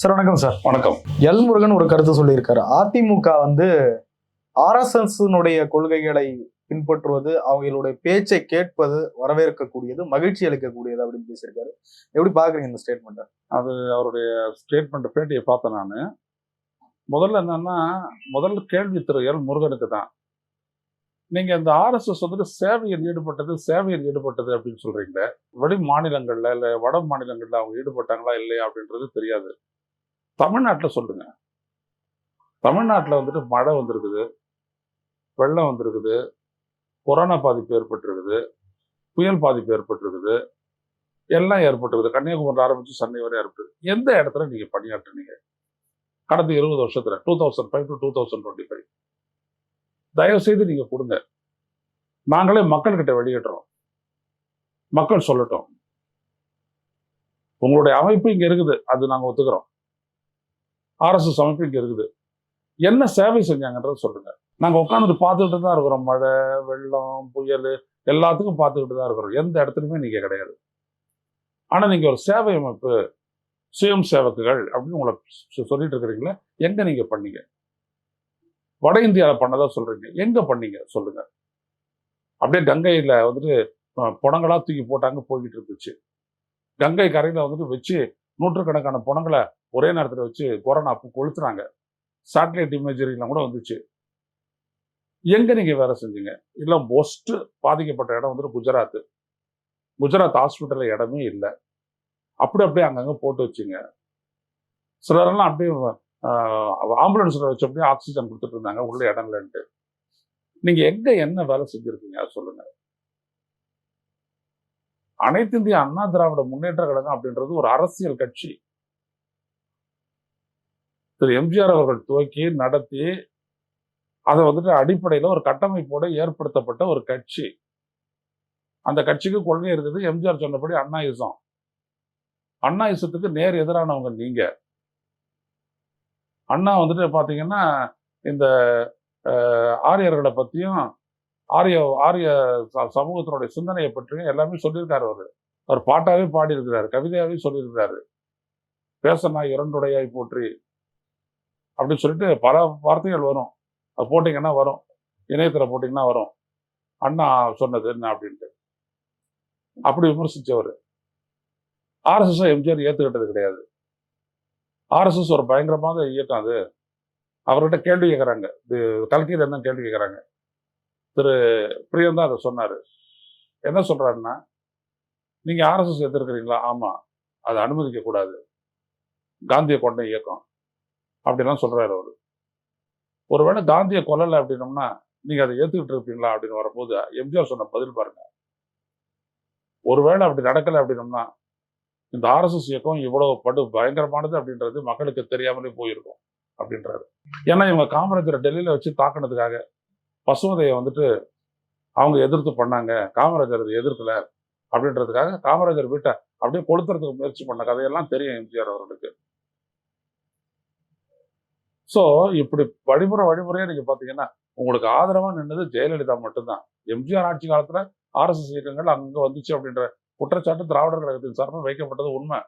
Sir வணக்கம் sir. வணக்கம். L Murugan ஒரு கருத்து சொல்லியிருக்காரு. அதிமுக வந்து ஆர்எஸ்எஸ் கொள்கைகளை பின்பற்றுவது அவங்களுடைய பேச்சை கேட்பது வரவேற்கக்கூடியது மகிழ்ச்சி அளிக்கக்கூடியது அப்படின்னு பேசியிருக்காரு. எப்படி பாக்குறீங்க இந்த ஸ்டேட்மெண்ட் அது அவருடைய ஸ்டேட்மெண்ட் பேட்டியை பார்த்தேன் நான். முதல்ல என்னன்னா முதல் கேள்வி திரு எல் முருகனுக்கு தான். நீங்க இந்த ஆர்எஸ்எஸ் வந்துட்டு சேவையில் ஈடுபட்டது சேவையில் ஈடுபட்டது அப்படின்னு சொல்றீங்களே வெளி மாநிலங்கள்ல இல்ல வட மாநிலங்கள்ல அவங்க ஈடுபட்டாங்களா இல்லையா அப்படின்றது தெரியாது. தமிழ்நாட்டில் சொல்லுங்க. தமிழ்நாட்டில் வந்துட்டு மழை வந்திருக்குது. வெள்ளம் வந்திருக்குது. கொரோனா பாதிப்பு ஏற்பட்டிருக்குது. புயல் பாதிப்பு ஏற்பட்டிருக்குது. எல்லாம் ஏற்பட்டிருக்குது. கன்னியாகுமரி ஆரம்பித்து சென்னை வரை ஏற்பட்டு எந்த இடத்துல நீங்கள் பணியாற்றுனீங்க? கடந்த இருபது வருஷத்தில் two thousand five to two thousand twenty five தயவுசெய்து நீங்கள் கொடுங்க. நாங்களே மக்கள்கிட்ட வெளியிடுறோம். மக்கள் சொல்லட்டும். உங்களுடைய அமைப்பு இங்கே இருக்குது. அது நாங்கள் ஒத்துக்கிறோம். ஆர்எஸ்எஸ் அமைப்பு இங்க இருக்குது. என்ன சேவை செஞ்சாங்கன்றத சொல்லுங்க. நாங்க உட்காந்துட்டு பார்த்துக்கிட்டு தான் இருக்கிறோம். மழை வெள்ளம் புயல் எல்லாத்துக்கும் பார்த்துக்கிட்டு தான் இருக்கிறோம். எந்த இடத்துலையுமே நீங்க கிடையாது. ஆனா நீங்க ஒரு சேவை அமைப்பு சுயம் சேவக்குகள் அப்படின்னு உங்களை சொல்லிட்டு இருக்கிறீங்களே எங்க நீங்க பண்ணீங்க? வட இந்தியாவில் பண்ணதா சொல்றீங்க. எங்க பண்ணீங்க? சொல்லுங்க. அப்படியே கங்கையில் வந்துட்டு அஹ், தூக்கி போட்டாங்க போய்கிட்டு இருந்துச்சு. கங்கை கரையில வந்துட்டு வச்சு நூற்றுக்கணக்கான புணங்களை ஒரே நேரத்தில் வச்சு கொரோனா அப்போ கொளுத்துறாங்க சேட்டலைட் இமேஜரிலாம் கூட வந்துச்சு. எங்கே நீங்கள் வேலை செஞ்சீங்க? இல்லை மோஸ்ட் பாதிக்கப்பட்ட இடம் வந்துட்டு குஜராத். குஜராத் ஹாஸ்பிட்டலில் இடமே இல்லை. அப்படி அப்படியே அங்கங்கே போட்டு வச்சுங்க. சிலரெல்லாம் அப்படியே ஆம்புலன்ஸ்ல வச்சு அப்படியே ஆக்சிஜன் கொடுத்துட்டு இருந்தாங்க உள்ள இடம் இல்லைன்ட்டு நீங்க எங்கே என்ன வேலை செஞ்சுருக்கீங்க? அதை சொல்லுங்கள் அனைத்து இந்திய அண்ணா திராவிட முன்னேற்ற கழகம் அப்படின்றது ஒரு அரசியல் கட்சி. திரு எம்ஜிஆர் அவர்கள் துவக்கி நடத்தி அதை வந்துட்டு அடிப்படையில் ஒரு கட்டமைப்போடு ஏற்படுத்தப்பட்ட ஒரு கட்சி. அந்த கட்சிக்கு கொள்கை இருக்குது எம்ஜிஆர் சொன்னபடி அண்ணா யுஷம் அண்ணா அண்ணாயிசத்துக்கு நேர் எதிரானவங்க நீங்க. அண்ணா வந்துட்டு பார்த்தீங்கன்னா இந்த ஆரியர்களை பத்தியும் ஆரிய ஆரிய ச- சமூகத்தினுடைய சிந்தனையை பற்றியும் எல்லாமே சொல்லியிருக்காரு அவர். அவர் பாட்டாவே பாடியிருக்கிறார் கவிதையாவே சொல்லியிருக்கிறாரு. பேசனா இரண்டுடையாய் போற்றி. அப்படின்னு சொல்லிட்டு பல வார்த்தைகள் வரும். அது போட்டிங்கன்னா வரும். இணையத்தில் போட்டிங்கன்னா வரும். அண்ணா சொன்னது என்ன அப்படின்ட்டு. அப்படி விமர்சித்தவர் ஆர்எஸ்எஸ் எம்ஜிஆர் ஏற்றுக்கிட்டது கிடையாது. ஆர்எஸ்எஸ் ஒரு பயங்கரமாக இயக்கம் அது. அவர்கிட்ட கேள்வி கேட்குறாங்க இது கல்கியில் என்ன கேள்வி கேட்குறாங்க திரு பிரியன் தான் அதை சொன்னார். என்ன சொல்கிறாருன்னா நீங்கள் ஆர்எஸ்எஸ் எதிர்க்கிறீங்களா ஆமாம் அதை அனுமதிக்கக்கூடாது. காந்தியை கொண்ட இயக்கம். அப்படிலாம் சொல்றாரு அவர். ஒருவேளை காந்தியை கொல்லலை அப்படின்னோம்னா நீங்க அதை ஏத்துக்கிட்டு இருப்பீங்களா அப்படின்னு வரும்போது எம்ஜிஆர் சொன்ன பதில் பாருங்க. ஒருவேளை அப்படி நடக்கலை அப்படின்னோம்னா இந்த ஆர்எஸ்எஸ் இயக்கம் இவ்வளவு படு பயங்கரமானது அப்படின்றது மக்களுக்கு தெரியாமலே போயிருக்கும் அப்படின்றாரு. ஏன்னா இவங்க காமராஜரை டெல்லியில வச்சு தாக்குனதுக்காக பசுமதையை வந்துட்டு அவங்க எதிர்த்து பண்ணாங்க. காமராஜர் அதை எதிர்க்கல அப்படின்றதுக்காக காமராஜர் வீட்டை அப்படியே கொளுத்துறதுக்கு முயற்சி பண்ண கதையெல்லாம் தெரியும் எம்ஜிஆர் அவர்களுக்கு. ஸோ இப்படி வழிமுறை வழிமுறையாக நீங்க பார்த்தீங்கன்னா உங்களுக்கு ஆதரவா நின்னது ஜெயலலிதா மட்டும்தான். எம்ஜிஆர் ஆட்சி காலத்தில் ஆர்எஸ்எஸ் இயக்கங்கள் அங்கே வந்துச்சு அப்படின்ற குற்றச்சாட்டு திராவிடர் கழகத்தின் சார்பில் வைக்கப்பட்டது உண்மை.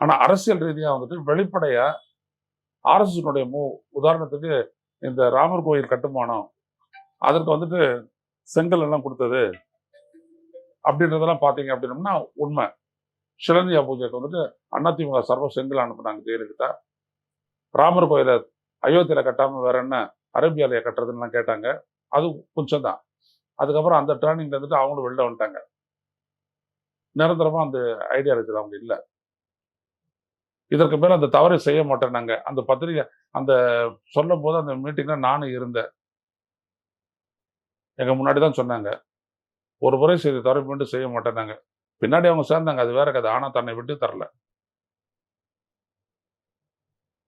ஆனால் அரசியல் ரீதியா வந்துட்டு வெளிப்படையாக ஆர்எஸ்எஸ்னுடைய மூ உதாரணத்துக்கு இந்த ராமர் கோயில் கட்டுமானம் அதற்கு வந்துட்டு செங்கல் எல்லாம் கொடுத்தது அப்படின்றதெல்லாம் பார்த்தீங்க அப்படின்னம்னா உண்மை. சிலந்தியா பூஜைக்கு வந்துட்டு அதிமுக சர்வ செங்கல் அனுப்புனாங்க ஜெயலலிதா. ராமர் கோயிலை அயோத்தியில கட்டாமல் வேற என்ன அரேபியாலய கட்டுறதுன்னு கேட்டாங்க. அது கொஞ்சம் தான் அதுக்கப்புறம் அந்த டேர்னிங்ல இருந்துட்டு அவங்களும் வெளில வந்துட்டாங்க. நிரந்தரமா அந்த ஐடியா இருக்குது. அவங்க இல்லை. இதற்கு மேல அந்த தவறை செய்ய மாட்டேன் நாங்க அந்த பத்திரிகை அந்த சொல்லும் போது அந்த மீட்டிங்ல நானும் இருந்தேன். எங்க முன்னாடி தான் சொன்னாங்க. ஒரு முறை செய்த தவறை மீண்டும் செய்ய மாட்டேன்னாங்க. பின்னாடி அவங்க சேர்ந்தாங்க. அது வேற கதை. ஆனா தன்னை விட்டு தரல.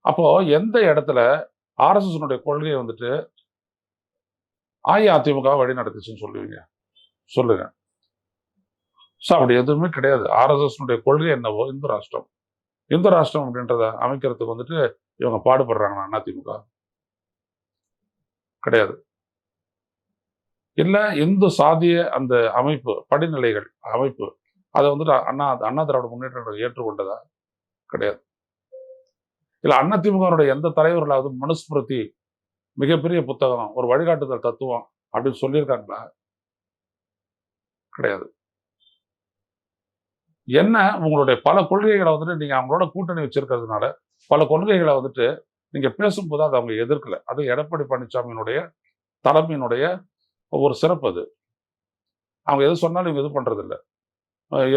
அப்போ எந்த இடத்துல ஆர்எஸ்எஸ் கொள்கையை வந்துட்டு அஇஅதிமுக வழி நடத்துச்சுன்னு சொல்லுவீங்க? சொல்லுங்க. ஸோ அப்படி எதுவுமே கிடையாது. ஆர்எஸ்எஸ் கொள்கை என்னவோ இந்து ராஷ்டிரம். இந்து ராஷ்டிரம் அப்படின்றத அமைக்கிறதுக்கு வந்துட்டு இவங்க பாடுபடுறாங்களா அதிமுக? கிடையாது. இல்ல இந்து சாதிய அந்த அமைப்பு படிநிலைகள் அமைப்பு அதை வந்துட்டு அண்ணா அண்ணா திராவிட முன்னேற்ற ஏற்றுக்கொண்டதா? கிடையாது. இல்ல திமுகனுடைய எந்த தலைவர்களாவது மனுஸ்மிருதி மிகப்பெரிய புத்தகம் ஒரு வழிகாட்டுதல் தத்துவம் அப்படின்னு சொல்லியிருக்காங்களா? கிடையாது. என்ன உங்களுடைய பல கொள்கைகளை வந்துட்டு நீங்க அவங்களோட கூட்டணி வச்சிருக்கிறதுனால பல கொள்கைகளை வந்துட்டு நீங்க பேசும்போது அதை அவங்க எதிர்க்கல. அது எடப்பாடி பழனிசாமியினுடைய தலைமையினுடைய ஒரு சிறப்பு அது. அவங்க எது சொன்னாலும் இவங்க இது பண்றது இல்ல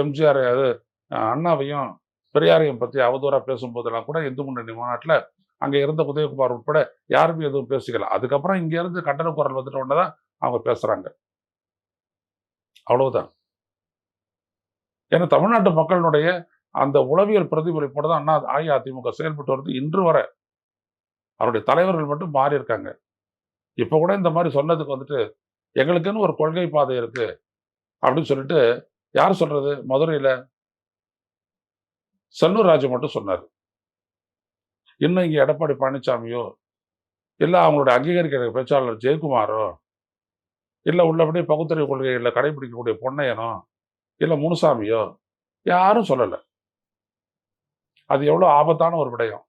எம்ஜிஆர் அது அண்ணாவையும் பெரியாரையும் பற்றி அவதூறாக பேசும்போதெல்லாம் கூட இந்து முன்னணி மாநாட்டில் அங்கே இருந்த உதயகுமார் உட்பட யாருமே எதுவும் பேசிக்கல. அதுக்கப்புறம் இங்கேருந்து கண்டன குரல் வந்துட்ட உடனே தான் அவங்க பேசுகிறாங்க அவ்வளவுதான். ஏன்னா தமிழ்நாட்டு மக்களினுடைய அந்த உளவியல் பிரதிபலிப்போடு தான் அண்ணா அஇஅதிமுக செயல்பட்டு வருது இன்று வரை. அவருடைய தலைவர்கள் மட்டும் மாறி இருக்காங்க கூட இந்த மாதிரி சொன்னதுக்கு வந்துட்டு எங்களுக்குன்னு ஒரு கொள்கை பாதை இருக்கு. அப்படின்னு சொல்லிட்டு யார் சொல்றது? மதுரையில் செல்லூர் ராஜு மட்டும் சொன்னார். இன்னும் இங்க எடப்பாடி பழனிசாமியோ இல்லை அவங்களோட அங்கீகரிக்கிற பேச்சாளர் ஜெயக்குமாரோ இல்ல உள்ளபடியே பகுத்தறிவு கொள்கைகளில் கடைபிடிக்கக்கூடிய பொன்னையனோ இல்ல முனுசாமியோ யாரும் சொல்லல. அது எவ்வளவு ஆபத்தான ஒரு விடயம்.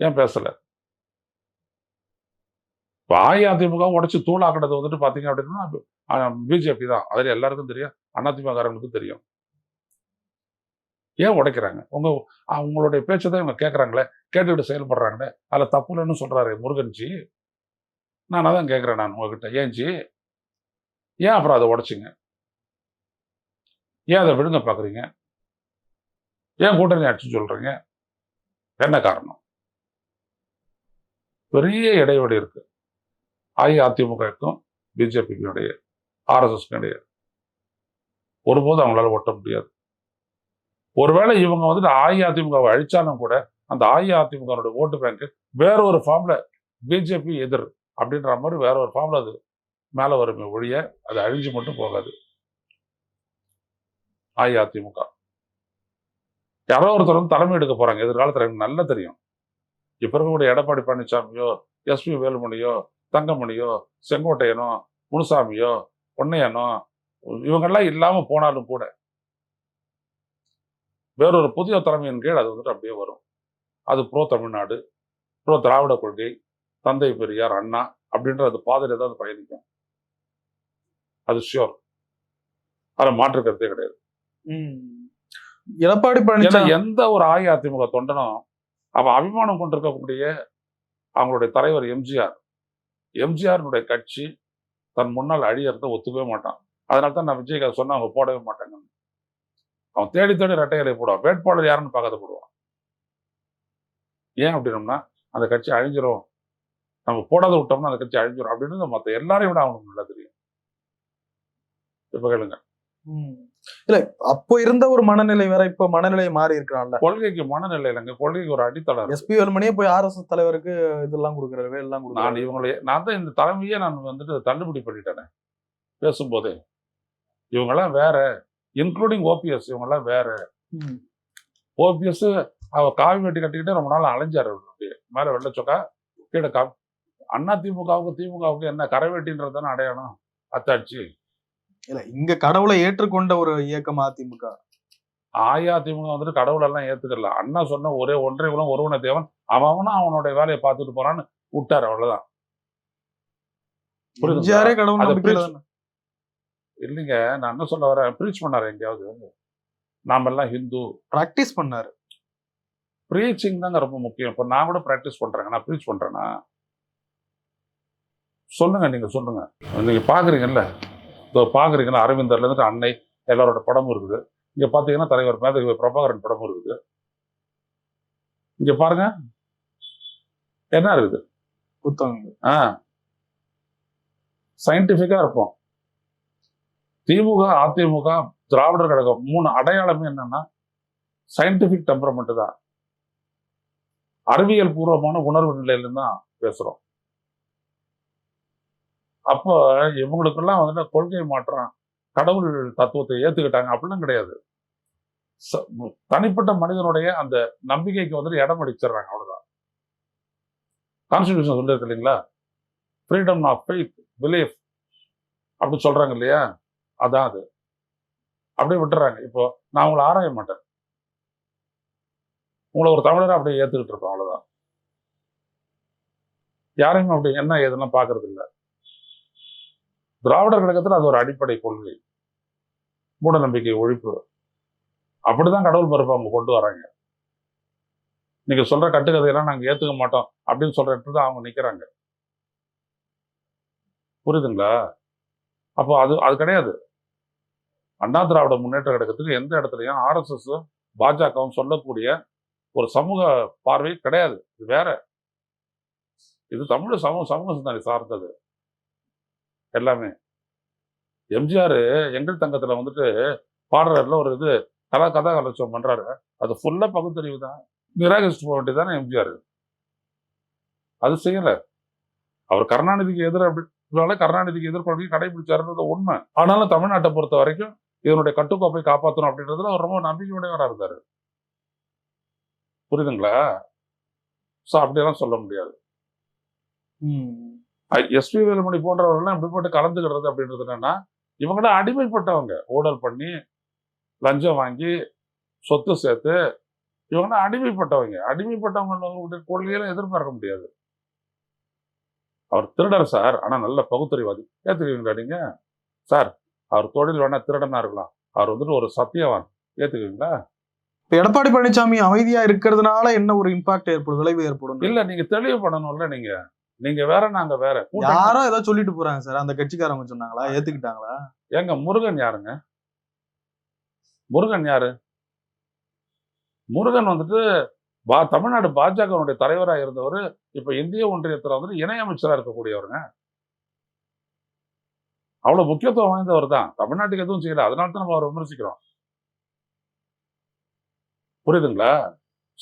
ஏன் பேசல? இப்ப அஇஅதிமுக உடைச்சு தூளாக்குனது வந்துட்டு பார்த்தீங்க அப்படின்னா பிஜேபி தான். அதுல எல்லாருக்கும் தெரியும். அதிமுககாரங்களுக்கும் தெரியும். ஏன் உடைக்கிறாங்க? உங்க அவங்களுடைய பேச்சை தான் இவங்க கேட்கறாங்களே கேட்டுக்கிட்டு செயல்படுறாங்களே? அதில் தப்பு இல்லைன்னு சொல்கிறாரு முருகன்ஜி நான் அதான் கேட்குறேன் நான் உங்ககிட்ட. ஏன்ஜி ஏன் அப்புறம் அதை உடைச்சிங்க? ஏன் அதை விழுங்க பார்க்குறீங்க ஏன் கூட்டணி ஆட்சி சொல்றீங்க? என்ன காரணம்? பெரிய இடைவெளி இருக்கு. அஇஅதிமுகவுக்கும் பிஜேபிக்கும் இடையே ஆர்எஸ்எஸ்க்கும் இடையே ஒருபோதும் அவங்களால ஒட்ட முடியாது. ஒருவேளை இவங்க வந்துட்டு அஇஅதிமுகவை அழிச்சாலும் கூட அந்த அஇஅதிமுக ஓட்டு பேங்க் வேற ஒரு ஃபார்ம்ல பிஜேபி எதிர் அப்படின்ற மாதிரி வேற ஒரு ஃபார்ம்ல அது மேல வருமே ஒழிய அது அழிஞ்சு மட்டும் போகாது. அஇஅதிமுக. யாரோ ஒருத்தர் வந்து தலைமை எடுக்க போறாங்க. எதிர்காலத்துல எனக்கு நல்லா தெரியும். இப்ப இருக்கக்கூடிய எடப்பாடி பழனிசாமியோ எஸ்பி வேலுமணியோ தங்கமணியோ செங்கோட்டையனோ முனுசாமியோ பொன்னையனோ இவங்கெல்லாம் இல்லாம போனாலும் கூட வேறொரு புதிய தலைமையின் கீழ் அது வந்துட்டு அப்படியே வரும். அது ப்ரோ தமிழ்நாடு ப்ரோ திராவிட கொள்கை தந்தை பெரியார் அண்ணா அப்படின்ற அது பாதையில தான் அது பயணிக்கும். அது ஷியோர் அதில் மாற்று கருத்தே கிடையாது. எடப்பாடி பழனிசாமி எந்த ஒரு அஇஅதிமுக தொண்டனும் அவன் அபிமானம் கொண்டிருக்கக்கூடிய அவங்களுடைய தலைவர் எம்ஜிஆர் எம்ஜிஆருடைய கட்சி தன் முன்னால் அழியறத ஒத்துக்கவே மாட்டான். அதனால தான் நான் விஜயகாந்த் சொன்ன அவங்க போடவே மாட்டாங்க அவன் தேடி தேடி ரெட்டையலை போடுவான். வேட்பாளர் யாருன்னு பார்க்காத போடுவான். ஏன் அப்படின்னம்னா அந்த கட்சி அழிஞ்சிரும். நம்ம போடாத விட்டோம்னா அந்த கட்சி அழிஞ்சிரும் அப்படின்னு மற்ற எல்லாரையும் விட அவனுக்கு நல்லா தெரியும். இப்ப கேளுங்க. இல்ல அப்போ இருந்த ஒரு மனநிலை வேற இப்ப மனநிலை மாறி இருக்கிறான்ல. கொள்கைக்கு மனநிலை இல்லைங்க. கொள்கைக்கு ஒரு அடித்தளம். எஸ்பி வேலுமணியே போய் ஆர்எஸ்எஸ் தலைவருக்கு இதெல்லாம் கொடுக்குறாரு வேலைலாம் நான் கொடுக்குறாரு இவங்களை நான் தான் இந்த தலைமையே நான் வந்துட்டு தள்ளுபடி பண்ணிட்டேனே. பேசும்போதே. இவங்கெல்லாம் வேற. இன்க்ளூடிங் ஓபிஎஸ் இவங்கெல்லாம் வேற. ஓபிஎஸ் அவ காவி வெட்டி கட்டிக்கிட்டு ரொம்ப நாள் அலைஞ்சாரு அவரு அப்படியே மேல வெள்ளை சொக்கா கீழே கா அண்ணா திமுகவுக்கு திமுகவுக்கு என்ன கரை வெட்டின்றது தானே அடையாளம்? அத்தாட்சி. இல்ல இங்க கடவுளை ஏற்றுக்கொண்ட ஒரு இயக்கம் அதிமுக. அஇஅதிமுக வந்துட்டு கடவுளெல்லாம் ஏத்துக்கல. அண்ணா சொன்ன ஒரே ஒன்றை குலம் ஒருவனை தேவன். அவன் அவனும் அவனுடைய வேலையை பார்த்துட்டு போறான்னு விட்டாரு அவ்வளவுதான். புரியுதுங்களா? எம்ஜிஆரே கடவுள் அதை நம்பிக்கையில preach- தானே. இல்லைங்க நான் என்ன சொல்ல வரேன்? ப்ரீச் பண்ணாரு எங்கேயாவது? நாம எல்லாம் ஹிந்து. பிராக்டிஸ் பண்ணாரு. ப்ரீச்சிங் தாங்க ரொம்ப முக்கியம். இப்போ நான் கூட ப்ராக்டிஸ் பண்றேங்க. நான் ப்ரீச் பண்றேன்னா சொல்லுங்க நீங்க சொல்லுங்க. நீங்க பாக்குறீங்கல்ல? இதோ பாக்குறீங்களா அரவிந்தர்ல இருந்து அன்னை எல்லாரோட படமும் இருக்குது. இங்க பாத்தீங்கன்னா தலைவர் மேதகவி பிரபாகரன் படமும் இருக்குது. இங்க பாருங்க. என்ன இருக்குது? புத்தகங்கள். ஆ. சயின்டிஃபிக்கா இருப்போம் திமுக அதிமுக திராவிடர் கழகம் மூணு அடையாளமே என்னன்னா சயின்டிபிக் டெம்பரமெண்ட் தான். அறிவியல் பூர்வமான உணர்வு நிலையில தான் பேசுறோம். அப்போ இவங்களுக்கெல்லாம் வந்துட்டு கொள்கை மாற்றம் கடவுள் தத்துவத்தை ஏத்துக்கிட்டாங்க அப்படிலாம் கிடையாது. ச- தனிப்பட்ட மனிதனுடைய அந்த நம்பிக்கைக்கு வந்துட்டு இடம் அடிச்சிடுறாங்க அவ்வளவுதான். கான்ஸ்டியூஷன் சொல்லியிருக்கு இல்லைங்களா? ஃப்ரீடம் ஆஃப் ஃபெய்த் பிலீஃப் அப்படி சொல்றாங்க இல்லையா? அதான் அது. அப்படியே விட்டுறாங்க. இப்போ நான் உங்களை ஆராய மாட்டேன். உங்களை ஒரு தமிழரை அப்படியே ஏத்துக்கிட்டு இருப்போம் அவ்வளவுதான். யாரையும் அப்படி என்ன ஏதுன்னா பாக்குறது இல்ல திராவிடர் கழகத்துல அது ஒரு அடிப்படை கொள்கை. மூட நம்பிக்கை ஒழிப்பு. அப்படிதான் கடவுள் பிறப்பு அவங்க கொண்டு வராங்க. நீங்க சொல்ற கட்டுக்கதையெல்லாம் நாங்க ஏத்துக்க மாட்டோம் அப்படின்னு சொல்ற இடத்துல அவங்க நிக்கிறாங்க. புரியுதுங்களா? அப்போ அது அது கிடையாது. அண்ணா திராவிட முன்னேற்ற கழகத்துக்கு எந்த இடத்துலயும் ஆர்எஸ்எஸ் பாஜகவும் சொல்லக்கூடிய ஒரு சமூக பார்வை கிடையாது. இது வேற. இது தமிழ் சமூக சமூக சிந்தனை சார்ந்தது. எல்லாமே. எம்ஜிஆர் எங்கள் தங்கத்துல வந்துட்டு பாடுறாருல ஒரு இது கதா கதா கலட்சம் பண்றாரு. அது ஃபுல்லா பகுத்தறிவு தான். நிராகரிச்சு போக வேண்டியதானே எம்ஜிஆர். அது செய்யல. அவர் கருணாநிதிக்கு எதிர அப்படி கருணாநிதிக்கு எதிர்கொள்கை கடைபிடிச்சாருன்றது உண்மை. ஆனாலும் தமிழ்நாட்டை பொறுத்த வரைக்கும் இதனுடைய கட்டுக்கோப்பை காப்பாற்றணும் அப்படின்றதுல அவர் ரொம்ப நம்பிக்கையுடையவரா இருந்தாரு. புரியுதுங்களா? ஸோ அப்படியெல்லாம் சொல்ல முடியாது. எஸ்பி வேலுமணி போன்றவர்கள்லாம் இப்படி போட்டு கலந்துக்கிறது அப்படின்றது என்னன்னா இவங்களாம் அடிமைப்பட்டவங்க. ஊழல் பண்ணி லஞ்சம் வாங்கி சொத்து சேர்த்து இவங்களாம் அடிமைப்பட்டவங்க. அடிமைப்பட்டவங்களுடைய கொள்கையெல்லாம் எதிர்பார்க்க முடியாது. அவர் திருடர் சார் ஆனா நல்ல பகுத்தறிவாதி. ஏத்துக்குவீங்களா நீங்க சார் அவர் தொழில் வேணா திருடனா இருக்கலாம். அவர் வந்துட்டு ஒரு சத்தியவான். ஏத்துக்குவீங்களா இப்ப எடப்பாடி பழனிசாமி அமைதியா இருக்கிறதுனால என்ன ஒரு இம்பாக்ட் ஏற்படும் விளைவு ஏற்படும்? இல்ல நீங்க தெளிவு பண்ணணும்ல நீங்க. நீங்க வேற நாங்க வேற. யாரோ ஏதோ சொல்லிட்டு போறாங்க சார். அந்த கட்சிக்காரங்க சொன்னாங்களா? ஏத்துக்கிட்டாங்களா? ஏங்க முருகன் யாருங்க? முருகன் யாரு? முருகன் வந்துட்டு பா தமிழ்நாடு பாஜகவுடைய தலைவராக இருந்தவர் இப்ப இந்திய ஒன்றியத்துல வந்துட்டு இணையமைச்சரா இருக்கக்கூடியவருங்க. அவ்வளவு முக்கியத்துவம் வாய்ந்தவர் தான். தமிழ்நாட்டுக்கு எதுவும் செய்யல. அதனால தான் நம்ம அவரை விமர்சிக்கிறோம். புரியுதுங்களா?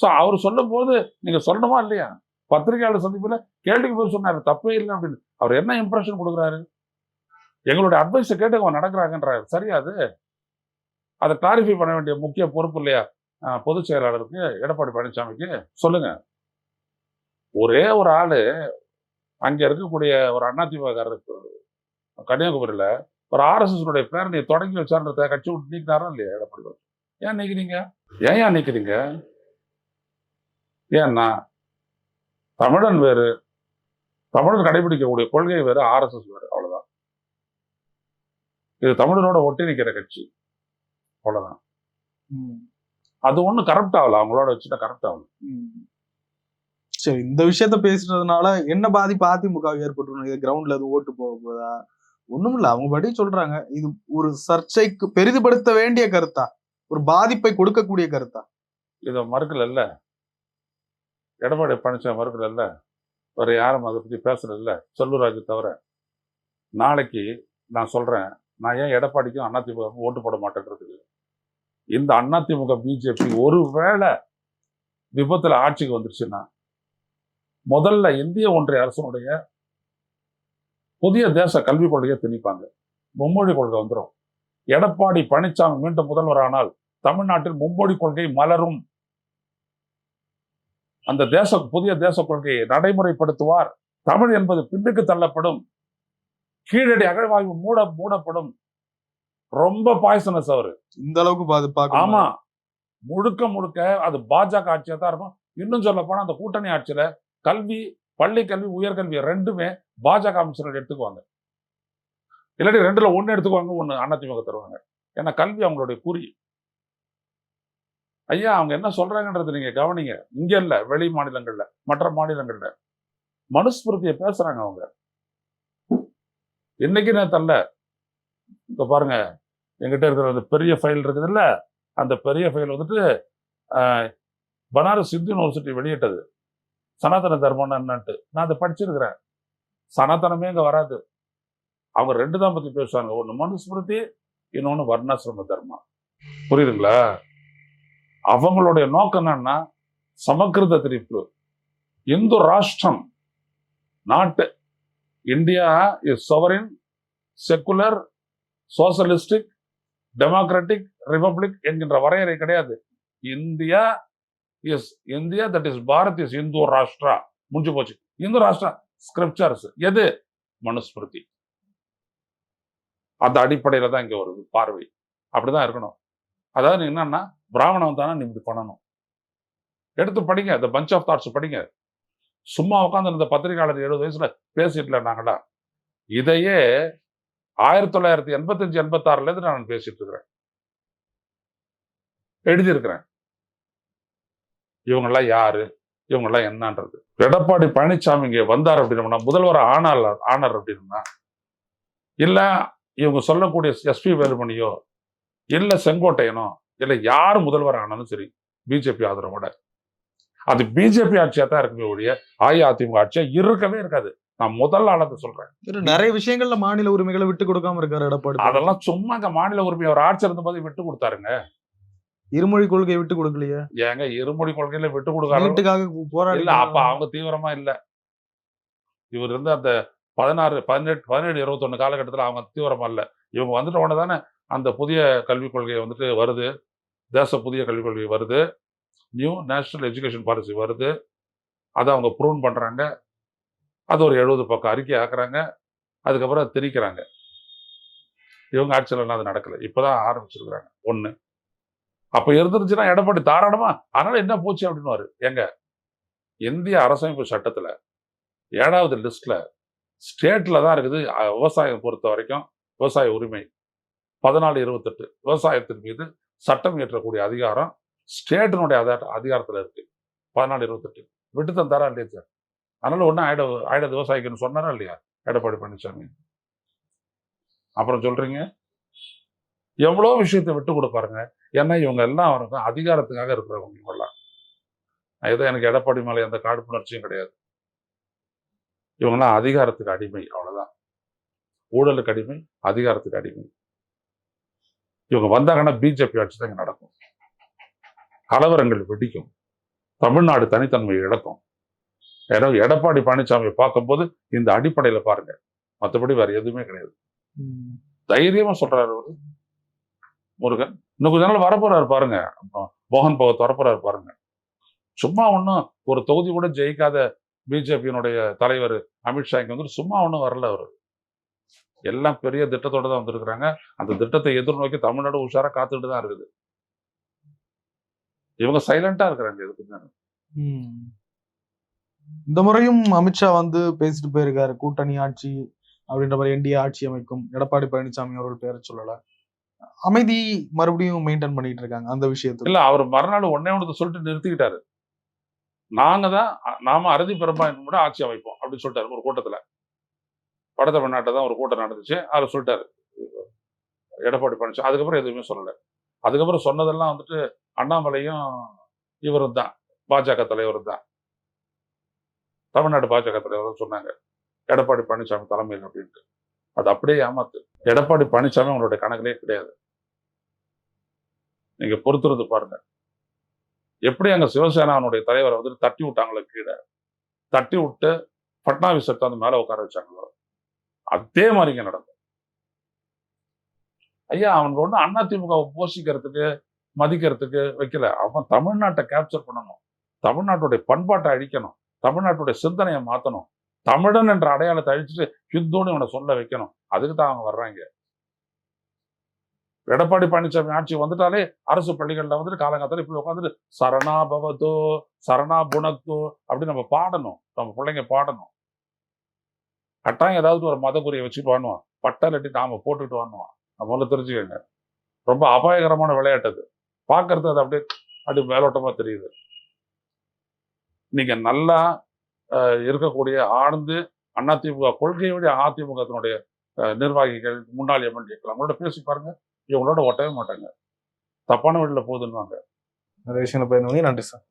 சோ அவர் சொல்லும் போது நீங்க சொல்லணுமா இல்லையா? பத்திரிகையாளர் சந்திப்புல கேள்விக்கு போய் சொன்னாரு. தப்பே இல்லை அப்படின்னு. அவர் என்ன இம்ப்ரெஷன் கொடுக்குறாரு? எங்களுடைய அட்வைஸை கேட்டு அவங்க நடக்கிறாங்கன்றாரு. சரியா அது? அதை கிளாரிஃபை பண்ண வேண்டிய முக்கிய பொறுப்பு இல்லையா? பொதுச் செயலாளருக்கு எடப்பாடி பழனிசாமிக்கு சொல்லுங்க. ஒரே ஒரு ஆளு அங்க இருக்கக்கூடிய ஒரு அதிமுககாரருக்கு கன்னியாகுமரியில ஒரு ஆர்எஸ்எஸ் உடைய பேரணியை தொடங்கி வச்சான்றத கட்சி விட்டு நீக்கினாரா இல்லையா எடப்பாடி? ஏன் நீக்கிறீங்க ஏன் ஏன் நீக்கிறீங்க ஏன்னா தமிழன் வேறு தமிழன் கடைபிடிக்கக்கூடிய கொள்கை வேறு ஆர்எஸ்எஸ் வேறு அவ்வளவுதான். இது தமிழனோட ஒட்டி நிக்கிற கட்சி அவ்வளவுதான். ம். அது ஒண்ணும் கரெக்ட் ஆகல அவங்களோட வச்சுட்டா கரெக்ட் ஆகல. சரி இந்த விஷயத்த பேசுறதுனால என்ன பாதிப்பு அதிமுக ஏற்பட்டுரும் இது கிரவுண்ட்ல அது ஓட்டு போக போதா ஒண்ணும் இல்ல அவங்க படி சொல்றாங்க. இது ஒரு சர்ச்சைக்கு பெரிதுபடுத்த வேண்டிய கருத்தா? ஒரு பாதிப்பை கொடுக்கக்கூடிய கருத்தா? இதை மறுக்கல இல்ல எடப்பாடி பழனிசாமி மறுக்கல இல்ல வேற யாரும் அதை பத்தி பேசல இல்ல செல்லூராஜ் தவிர. நாளைக்கு நான் சொல்றேன் நான் ஏன் எடப்பாடிக்கும் அதிமுக ஓட்டு போட மாட்டேன்றது இந்த அதிமுக பிஜேபி ஒருவேளை விபத்துல ஆட்சிக்கு வந்துருச்சுன்னா முதல்ல இந்திய ஒன்றிய அரசனுடைய புதிய தேச கல்விக் கொள்கையை திணிப்பாங்க. மும்மொழி கொள்கை வந்துடும் எடப்பாடி பழனிசாமி மீண்டும் முதல்வரானால் தமிழ்நாட்டில் மும்மொழி கொள்கை மலரும். அந்த தேச புதிய தேச கொள்கையை நடைமுறைப்படுத்துவார். தமிழ் என்பது பின்னுக்கு தள்ளப்படும். கீழடி அகழ்வாய்வு மூட மூடப்படும். ரொம்ப பாய்சனஸ் அவரு. இந்த அளவுக்கு ஆமா. முழுக்க முழுக்க அது பாஜக ஆட்சியா தான் இருக்கும். இன்னும் சொல்ல போனா அந்த கூட்டணி ஆட்சியில கல்வி பள்ளி கல்வி உயர்கல்வி ரெண்டுமே பாஜக அமைச்சர்கள் எடுத்துக்குவாங்க. இல்லாட்டி ரெண்டுல ஒன்று எடுத்துக்குவாங்க ஒன்று அதிமுக தருவாங்க. ஏன்னா கல்வி அவங்களுடைய குறி. ஐயா அவங்க என்ன சொல்றாங்கன்றது நீங்க கவனிங்க. இங்க இல்ல வெளி மாநிலங்கள்ல மற்ற மாநிலங்கள்ல. மனுஸ்மிருதியை பேசுறாங்க அவங்க. இன்னைக்கு நான் தரல இப்ப பாருங்க எங்கிட்ட இருக்கிற அந்த பெரிய ஃபைல் இருக்குது இல்ல அந்த பெரிய ஃபைல் வந்துட்டு பனாரஸ் சிந்து யூனிவர்சிட்டி வெளியிட்டது. சனாதன தர்மம்னு என்னன்ட்டு நான் அதை படிச்சிருக்கிறேன். சனாதனமே இங்கே வராது. அவங்க ரெண்டு தான் பற்றி பேசுவாங்க. ஒன்று மனுஸ்மிருதி இன்னொன்னு வர்ணாசிரம தர்மம். புரியுதுங்களா? அவங்களுடைய நோக்கம் என்னன்னா சமக்கிருத திரிப்பு. இந்து ராஷ்டிரம் நாட்டு. India is sovereign secular socialistic democratic republic என்கின்ற வரையறை கிடையாது. India is India that is Bharat is Hindu Rashtra. முடிஞ்சு போச்சு. இந்து ராஷ்டிரா ஸ்கிரிப்சர்ஸ் எது? மனுஸ்மிருதி. அந்த அடிப்படையில தான் இங்க வருது பார்வை. அப்படிதான் இருக்கணும். அதாவது என்னன்னா பிராமணம் தானே நீ இப்படி பண்ணணும். எடுத்து படிங்க இந்த பஞ்ச் ஆஃப் தாட்ஸ் படிங்க. சும்மா உட்காந்து இந்த பத்திரிகையாளர் எழுபது வயசுல பேசிட்டு நாங்களா இதையே ஆயிரத்தி தொள்ளாயிரத்தி எண்பத்தஞ்சு எண்பத்தாறுல இருந்து நான் பேசிட்டு இருக்கிறேன். எழுதியிருக்கிறேன். இவங்கெல்லாம் யாரு? இவங்கெல்லாம் என்னன்றது. எடப்பாடி பழனிசாமி இங்க வந்தார் அப்படின்னா முதல்வர் ஆனார் ஆனார் அப்படின்னா இல்ல இவங்க சொல்லக்கூடிய எஸ்பி வேலுமணியோ இல்ல செங்கோட்டையனோ இல்ல யார் முதல்வர் ஆனாலும் சரி பிஜேபி ஆதரவோட. அது பிஜேபி ஆட்சியா தான் இருக்குமே ஒழிய அஇஅதிமுக ஆட்சியா இருக்கவே இருக்காது. நான் முதல் ஆளத்தை சொல்றேன். நிறைய விஷயங்கள்ல மாநில உரிமைகளை விட்டு கொடுக்காம இருக்காரு எடப்பாடி அதெல்லாம் சும்மா மாநில உரிமை அவர் ஆட்சி இருந்தபோது விட்டு கொடுத்தாருங்க. இருமொழி கொள்கையை விட்டு கொடுக்கலையே? ஏங்க இருமொழி கொள்கையில விட்டு கொடுக்காரு வீட்டுக்காக போராடி இல்ல அப்ப அவங்க தீவிரமா இல்ல. இவர் இருந்து அந்த பதினாறு பதினெட்டு பதினேழு இருபத்தொன்னு காலகட்டத்துல அவங்க தீவிரமா இல்ல. இவங்க வந்துட்ட உடனே தானே அந்த புதிய கல்விக் கொள்கை வந்துட்டு வருது. தேச புதிய கல்விக் கொள்கை வருது. நியூ நேஷனல் எஜுகேஷன் பாலிசி வருது. அதை அவங்க ப்ரூவ் பண்றாங்க. அது ஒரு எழுபது பக்கம் அறிக்கை ஆக்குறாங்க. அதுக்கப்புறம் அதை திரிக்கிறாங்க இவங்க ஆட்சியில அது நடக்கல. இப்பதான் ஆரம்பிச்சிருக்கிறாங்க. ஒண்ணு. அப்ப இருந்துருச்சுன்னா எடப்பாடி தாராளமா அதனால என்ன போச்சு அப்படின்னு எங்க இந்திய அரசமைப்பு சட்டத்துல ஏழாவது லிஸ்ட்ல ஸ்டேட்ல தான் இருக்குது. விவசாயம் பொறுத்த வரைக்கும் விவசாய உரிமை பதினாலு இருபத்தெட்டு. விவசாயத்தின் மீது சட்டம் இயற்றக்கூடிய அதிகாரம் ஸ்டேட்டினுடைய அதிகாரத்துல இருக்கு. பதினாலு இருபத்தெட்டு. விட்டு தந்தாரா இல்லையா சார்? அதனால ஒன்றும் ஆயிட ஆயிட விவசாயிக்குன்னு சொன்னாரா இல்லையா? எடப்பாடி பழனிசாமி. அப்புறம் சொல்றீங்க? எவ்வளோ விஷயத்தை விட்டு கொடுப்பாருங்க? ஏன்னா இவங்க எல்லாம் அவருக்கு அதிகாரத்துக்காக இருக்கிறவங்க இவங்கெல்லாம். ஏதோ எனக்கு எடப்பாடி மேலே எந்த காழ்ப்புணர்ச்சியும் கிடையாது. இவங்கெல்லாம் அதிகாரத்துக்கு அடிமை அவ்வளவுதான். ஊழலுக்கு அடிமை அதிகாரத்துக்கு அடிமை. இவங்க வந்தாங்கன்னா பிஜேபி ஆட்சி தான் இங்க நடக்கும். கலவரங்கள் வெடிக்கும். தமிழ்நாடு தனித்தன்மை இழக்கும். ஏன்னா எடப்பாடி பழனிசாமியை பார்க்கும்போது இந்த அடிப்படையில பாருங்க. மற்றபடி வேற எதுவுமே கிடையாது. தைரியமா சொல்றாரு அவரு. முருகன். இன்னும் கொஞ்ச நாள் வரப்போறாரு பாருங்க. அப்புறம் மோகன் பகத் வரப்போறாரு பாருங்க. சும்மா ஒன்றும் ஒரு தொகுதி கூட ஜெயிக்காத பிஜேபியினுடைய தலைவர் அமித்ஷா இங்க வந்துட்டு சும்மா ஒன்றும் வரல அவர். எல்லாம் பெரிய திட்டத்தோட தான் வந்திருக்கிறாங்க. அந்த திட்டத்தை எதிர்நோக்கி தமிழ்நாடு உஷாரா காத்துட்டு தான் இருக்குது. இவங்க சைலண்டா இருக்கிறாங்க எதுக்கு இந்த முறையும் அமித்ஷா வந்து பேசிட்டு போயிருக்காரு. கூட்டணி ஆட்சி அப்படின்ற மாதிரி என்டிஏ ஆட்சி அமைக்கும். எடப்பாடி பழனிசாமி அவர்கள் பேரை சொல்லல. அமைதி மறுபடியும் மெயின்டைன் பண்ணிட்டு இருக்காங்க அந்த விஷயத்துல. இல்ல அவர் மறுநாள் ஒன்னே ஒன்று சொல்லிட்டு நிறுத்திக்கிட்டாரு. நாங்க தான் நாம அறுதி பெரும்பான்மை கூட ஆட்சி அமைப்போம் அப்படின்னு சொல்லிட்டாரு ஒரு கூட்டத்துல. வட தமிழ்நாட்டில் தான் ஒரு கூட்டம் நடந்துச்சு. அவர் சொல்லிட்டாரு. எடப்பாடி பழனிசாமி அதுக்கப்புறம் எதுவுமே சொல்லல. அதுக்கப்புறம் சொன்னதெல்லாம் வந்துட்டு அண்ணாமலையும் இவரும் தான் பாஜக தலைவரும் தான். தமிழ்நாடு பாஜக தலைவர் சொன்னாங்க. எடப்பாடி பழனிசாமி தலைமையில் அப்படின்ட்டு. அது அப்படியே ஏமாத்து. எடப்பாடி பழனிசாமி அவங்களுடைய கணக்கிலே கிடையாது. நீங்க பொறுத்துறது பாருங்க. எப்படி அங்க சிவசேனாவுடைய தலைவரை வந்து தட்டி விட்டாங்களோ கீழே. தட்டி விட்டு பட்னாவிஸ் அந்த மேல உட்கார வச்சாங்களோ. அதே மாதிரி இங்க நடக்கும். ஐயா அவனுக்கு ஒண்ணு திமுக போஷிக்கிறதுக்கு மதிக்கிறதுக்கு வைக்கல. அவன் தமிழ்நாட்டை கேப்சர் பண்ணணும். தமிழ்நாட்டுடைய பண்பாட்டை அழிக்கணும். தமிழ்நாட்டுடைய சிந்தனையை மாத்தணும். தமிழன் என்ற அடையாளத்தை அழிச்சிட்டு ஹிந்துன்னு இவனை சொல்ல வைக்கணும். அதுக்கு தான் அவங்க வர்றாங்க. எடப்பாடி பழனிசாமி ஆட்சி வந்துட்டாலே அரசு பள்ளிகள்ல வந்துட்டு காலங்காலத்தில் இப்படி உட்காந்துட்டு சரணா பவதோ சரணா புனத்தோ அப்படின்னு நம்ம பாடணும். நம்ம பிள்ளைங்க பாடணும். கட்டாயம் ஏதாவது ஒரு மதகுறியை வச்சு பண்ணுவான் பட்டை இல்லாட்டி நாம போட்டுக்கிட்டு நம்ம முதல்ல தெரிஞ்சுக்கோங்க. ரொம்ப அபாயகரமான விளையாட்டு அது. பார்க்கறது அது அப்படியே அப்படி மேலோட்டமா தெரியுது. நீங்க நல்லா இருக்கக்கூடிய ஆழ்ந்து அதிமுக கொள்கையை அதிமுகத்தினுடைய அஹ், நிர்வாகிகள் முன்னாள் எம்எல்ஏக்கள் அவங்களோட பேசி பாருங்க. இவங்களோட ஒட்டவே மாட்டாங்க. தப்பான வழியில போகுதுன்னுவாங்க. நிறைய விஷயங்களை நன்றி சார்.